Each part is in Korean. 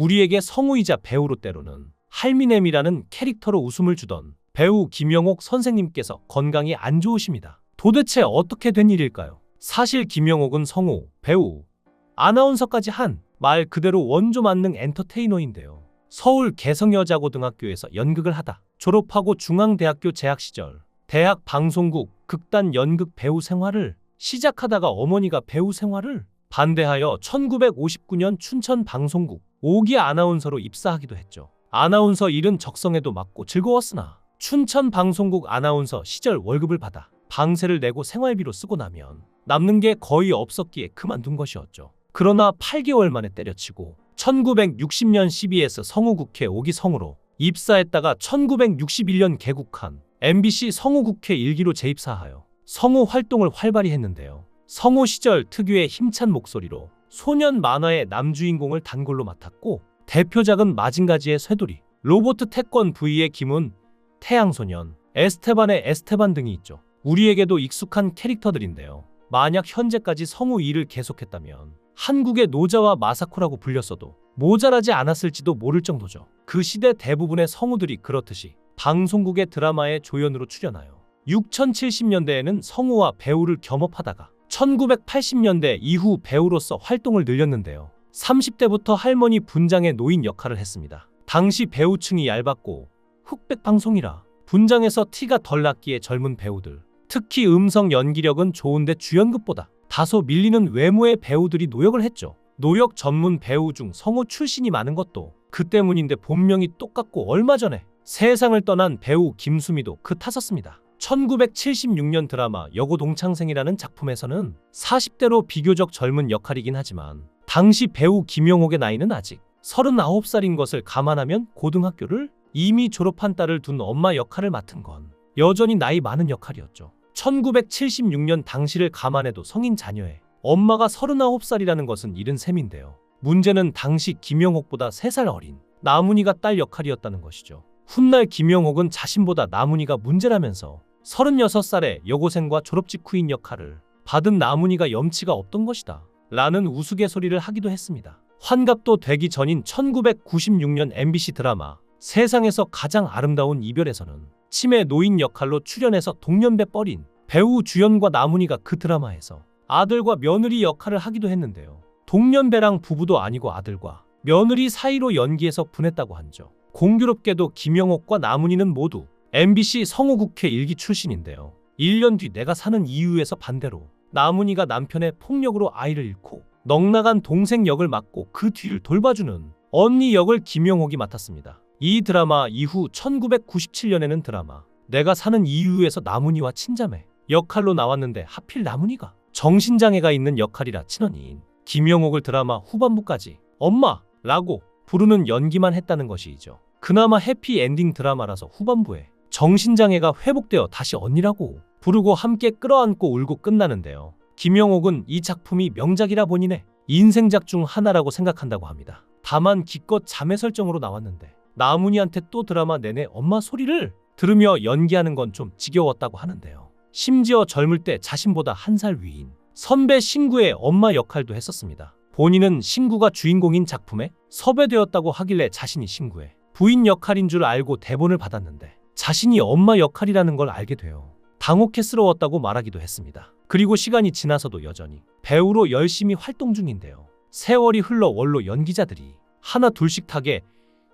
우리에게 성우이자 배우로 때로는 할미넴이라는 캐릭터로 웃음을 주던 배우 김영옥 선생님께서 건강이 안 좋으십니다. 도대체 어떻게 된 일일까요? 사실 김영옥은 성우, 배우, 아나운서까지 한 말 그대로 원조 만능 엔터테이너인데요. 서울 개성여자고등학교에서 연극을 하다 졸업하고 중앙대학교 재학 시절 대학 방송국 극단 연극 배우 생활을 시작하다가 어머니가 배우 생활을 반대하여 1959년 춘천 방송국 5기 아나운서로 입사하기도 했죠. 아나운서 일은 적성에도 맞고 즐거웠으나 춘천 방송국 아나운서 시절 월급을 받아 방세를 내고 생활비로 쓰고 나면 남는 게 거의 없었기에 그만둔 것이었죠. 그러나 8개월 만에 때려치고 1960년 12에서 성우국회 5기 성우로 입사했다가 1961년 개국한 MBC 성우국회 1기로 재입사하여 성우 활동을 활발히 했는데요. 성우 시절 특유의 힘찬 목소리로 소년 만화의 남주인공을 단골로 맡았고 대표작은 마징가지의 쇠돌이, 로보트 태권 V의 김훈, 태양소년, 에스테반의 에스테반 등이 있죠. 우리에게도 익숙한 캐릭터들인데요. 만약 현재까지 성우 일을 계속했다면 한국의 노자와 마사코라고 불렸어도 모자라지 않았을지도 모를 정도죠. 그 시대 대부분의 성우들이 그렇듯이 방송국의 드라마에 조연으로 출연하여 6070년대에는 성우와 배우를 겸업하다가 1980년대 이후 배우로서 활동을 늘렸는데요. 30대부터 할머니 분장의 노인 역할을 했습니다. 당시 배우층이 얇았고 흑백 방송이라 분장에서 티가 덜 났기에 젊은 배우들, 특히 음성 연기력은 좋은데 주연급보다 다소 밀리는 외모의 배우들이 노역을 했죠. 노역 전문 배우 중 성우 출신이 많은 것도 그 때문인데 본명이 똑같고 얼마 전에 세상을 떠난 배우 김수미도 그 탔었습니다. 1976년 드라마 여고 동창생이라는 작품에서는 40대로 비교적 젊은 역할이긴 하지만 당시 배우 김영옥의 나이는 아직 39살인 것을 감안하면 고등학교를 이미 졸업한 딸을 둔 엄마 역할을 맡은 건 여전히 나이 많은 역할이었죠. 1976년 당시를 감안해도 성인 자녀의 엄마가 39살이라는 것은 이른 셈인데요. 문제는 당시 김영옥보다 3살 어린 나문희가 딸 역할이었다는 것이죠. 훗날 김영옥은 자신보다 나문희가 문제라면서 36살의 여고생과 졸업 직후인 역할을 받은 나문희가 염치가 없던 것이다. 라는 우스갯소리를 하기도 했습니다. 환갑도 되기 전인 1996년 MBC 드라마 세상에서 가장 아름다운 이별에서는 치매 노인 역할로 출연해서 동년배 뻘인 배우 주연과 나문희가 그 드라마에서 아들과 며느리 역할을 하기도 했는데요. 동년배랑 부부도 아니고 아들과 며느리 사이로 연기해서 분했다고 한죠. 공교롭게도 김영옥과 나문희는 모두 MBC 성우국회 일기 출신인데요. 1년 뒤 내가 사는 이유에서 반대로 나문희가 남편의 폭력으로 아이를 잃고 넉나간 동생 역을 맡고 그 뒤를 돌봐주는 언니 역을 김영옥이 맡았습니다. 이 드라마 이후 1997년에는 드라마 내가 사는 이유에서 나문희와 친자매 역할로 나왔는데 하필 나문희가 정신장애가 있는 역할이라 친언니인 김영옥을 드라마 후반부까지 엄마라고 부르는 연기만 했다는 것이죠. 그나마 해피 엔딩 드라마라서 후반부에 정신장애가 회복되어 다시 언니라고 부르고 함께 끌어안고 울고 끝나는데요. 김영옥은 이 작품이 명작이라 본인의 인생작 중 하나라고 생각한다고 합니다. 다만 기껏 자매 설정으로 나왔는데 나문희한테 또 드라마 내내 엄마 소리를 들으며 연기하는 건 좀 지겨웠다고 하는데요. 심지어 젊을 때 자신보다 한 살 위인 선배 신구의 엄마 역할도 했었습니다. 본인은 신구가 주인공인 작품에 섭외되었다고 하길래 자신이 신구의 부인 역할인 줄 알고 대본을 받았는데 자신이 엄마 역할이라는 걸 알게 돼요. 당혹해스러웠다고 말하기도 했습니다. 그리고 시간이 지나서도 여전히 배우로 열심히 활동 중인데요. 세월이 흘러 원로 연기자들이 하나 둘씩 타게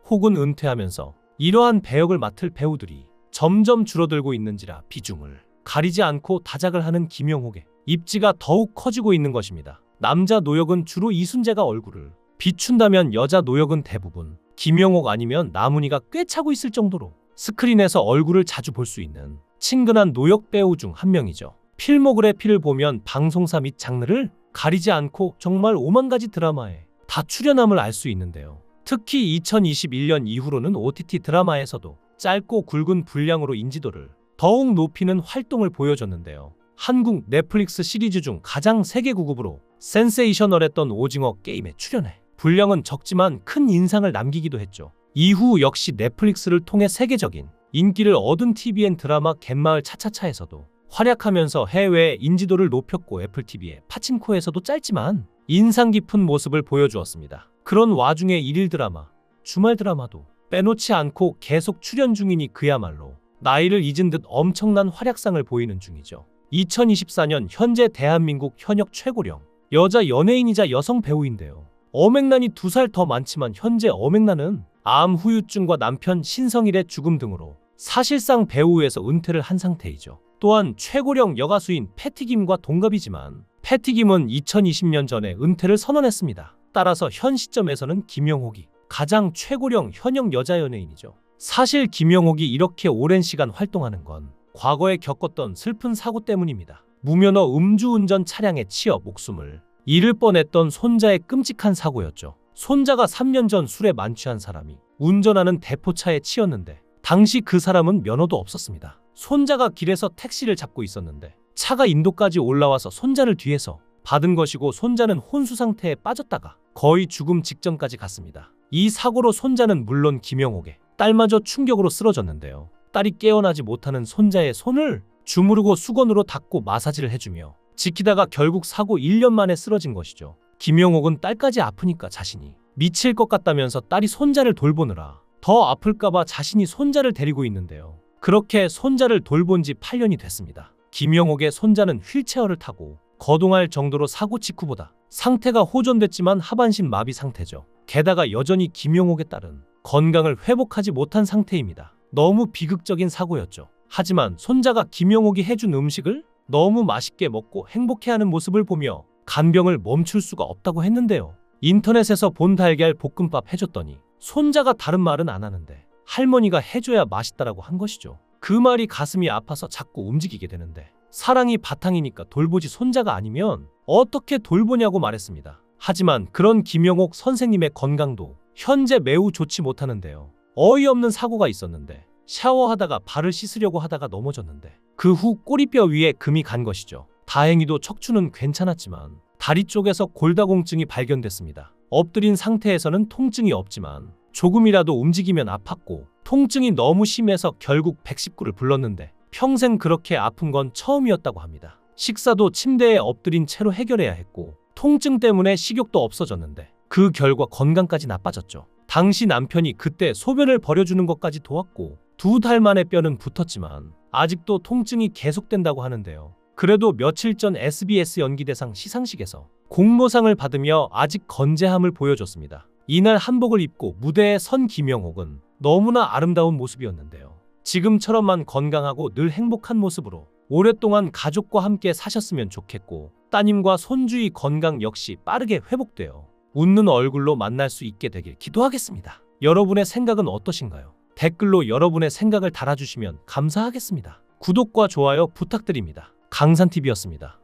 혹은 은퇴하면서 이러한 배역을 맡을 배우들이 점점 줄어들고 있는지라 비중을 가리지 않고 다작을 하는 김영옥의 입지가 더욱 커지고 있는 것입니다. 남자 노역은 주로 이순재가 얼굴을 비춘다면 여자 노역은 대부분 김영옥 아니면 나문희가 꽤 차고 있을 정도로 스크린에서 얼굴을 자주 볼 수 있는 친근한 노역 배우 중 한 명이죠. 필모그래피를 보면 방송사 및 장르를 가리지 않고 정말 5만 가지 드라마에 다 출연함을 알 수 있는데요. 특히 2021년 이후로는 OTT 드라마에서도 짧고 굵은 분량으로 인지도를 더욱 높이는 활동을 보여줬는데요. 한국 넷플릭스 시리즈 중 가장 세계 구급으로 센세이셔널했던 오징어 게임에 출연해 분량은 적지만 큰 인상을 남기기도 했죠. 이후 역시 넷플릭스를 통해 세계적인 인기를 얻은 TVN 드라마 갯마을 차차차에서도 활약하면서 해외 인지도를 높였고 애플TV의 파친코에서도 짧지만 인상 깊은 모습을 보여주었습니다. 그런 와중에 일일 드라마, 주말 드라마도 빼놓지 않고 계속 출연 중이니 그야말로 나이를 잊은 듯 엄청난 활약상을 보이는 중이죠. 2024년 현재 대한민국 현역 최고령 여자 연예인이자 여성 배우인데요. 어맹란이 두 살 더 많지만 현재 어맹란은 암 후유증과 남편 신성일의 죽음 등으로 사실상 배우에서 은퇴를 한 상태이죠. 또한 최고령 여가수인 패티김과 동갑이지만 패티김은 2020년 전에 은퇴를 선언했습니다. 따라서 현 시점에서는 김영옥이 가장 최고령 현역 여자 연예인이죠. 사실 김영옥이 이렇게 오랜 시간 활동하는 건 과거에 겪었던 슬픈 사고 때문입니다. 무면허 음주운전 차량에 치여 목숨을 잃을 뻔했던 손자의 끔찍한 사고였죠. 손자가 3년 전 술에 만취한 사람이 운전하는 대포차에 치였는데 당시 그 사람은 면허도 없었습니다. 손자가 길에서 택시를 잡고 있었는데 차가 인도까지 올라와서 손자를 뒤에서 받은 것이고 손자는 혼수 상태에 빠졌다가 거의 죽음 직전까지 갔습니다. 이 사고로 손자는 물론 김영옥의 딸마저 충격으로 쓰러졌는데요. 딸이 깨어나지 못하는 손자의 손을 주무르고 수건으로 닦고 마사지를 해주며 지키다가 결국 사고 1년 만에 쓰러진 것이죠. 김영옥은 딸까지 아프니까 자신이 미칠 것 같다면서 딸이 손자를 돌보느라 더 아플까봐 자신이 손자를 데리고 있는데요. 그렇게 손자를 돌본 지 8년이 됐습니다. 김영옥의 손자는 휠체어를 타고 거동할 정도로 사고 직후보다 상태가 호전됐지만 하반신 마비 상태죠. 게다가 여전히 김영옥의 딸은 건강을 회복하지 못한 상태입니다. 너무 비극적인 사고였죠. 하지만 손자가 김영옥이 해준 음식을 너무 맛있게 먹고 행복해하는 모습을 보며 간병을 멈출 수가 없다고 했는데요. 인터넷에서 본 달걀 볶음밥 해줬더니 손자가 다른 말은 안 하는데 할머니가 해줘야 맛있다라고 한 것이죠. 그 말이 가슴이 아파서 자꾸 움직이게 되는데 사랑이 바탕이니까 돌보지 손자가 아니면 어떻게 돌보냐고 말했습니다. 하지만 그런 김영옥 선생님의 건강도 현재 매우 좋지 못하는데요. 어이없는 사고가 있었는데 샤워하다가 발을 씻으려고 하다가 넘어졌는데 그 후 꼬리뼈 위에 금이 간 것이죠. 다행히도 척추는 괜찮았지만 다리 쪽에서 골다공증이 발견됐습니다. 엎드린 상태에서는 통증이 없지만 조금이라도 움직이면 아팠고 통증이 너무 심해서 결국 119를 불렀는데 평생 그렇게 아픈 건 처음이었다고 합니다. 식사도 침대에 엎드린 채로 해결해야 했고 통증 때문에 식욕도 없어졌는데 그 결과 건강까지 나빠졌죠. 당시 남편이 그때 소변을 버려주는 것까지 도왔고 두 달 만에 뼈는 붙었지만 아직도 통증이 계속된다고 하는데요. 그래도 며칠 전 SBS 연기대상 시상식에서 공모상을 받으며 아직 건재함을 보여줬습니다. 이날 한복을 입고 무대에 선 김영옥은 너무나 아름다운 모습이었는데요. 지금처럼만 건강하고 늘 행복한 모습으로 오랫동안 가족과 함께 사셨으면 좋겠고 따님과 손주의 건강 역시 빠르게 회복되어 웃는 얼굴로 만날 수 있게 되길 기도하겠습니다. 여러분의 생각은 어떠신가요? 댓글로 여러분의 생각을 달아주시면 감사하겠습니다. 구독과 좋아요 부탁드립니다. 강산TV였습니다.